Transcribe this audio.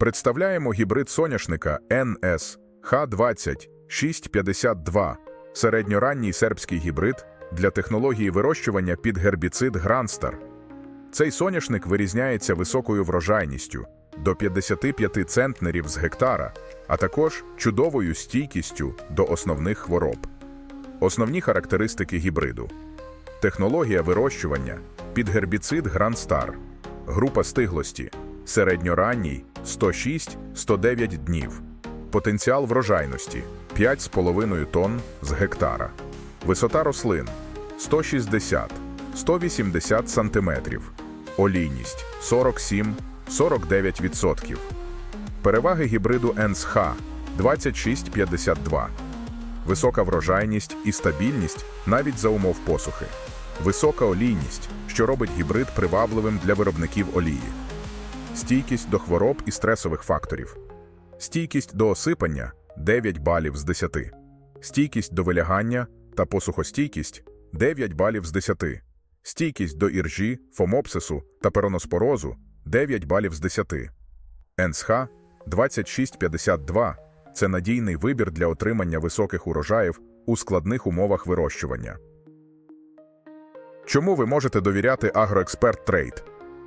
Представляємо гібрид соняшника NS H20 652, середньоранній сербський гібрид для технології вирощування під гербіцид Гранстар. Цей соняшник вирізняється високою врожайністю до 55 центнерів з гектара, а також чудовою стійкістю до основних хвороб. Основні характеристики гібриду: технологія вирощування під гербіцид Гранстар, група стиглості середньоранній 106-109 днів, потенціал врожайності 5,5 тонн з гектара, висота рослин 160-180 сантиметрів, олійність 47-49%. Переваги гібриду НСХ 2652. Висока врожайність і стабільність навіть за умов посухи. Висока олійність, що робить гібрид привабливим для виробників олії. Стійкість до хвороб і стресових факторів. Стійкість до осипання 9 балів з 10. Стійкість до вилягання та посухостійкість 9 балів з 10. Стійкість до іржі, фомопсису та пероноспорозу 9 балів з 10. НСХ 2652 це надійний вибір для отримання високих урожаїв у складних умовах вирощування. Чому ви можете довіряти Агроексперт Трейд?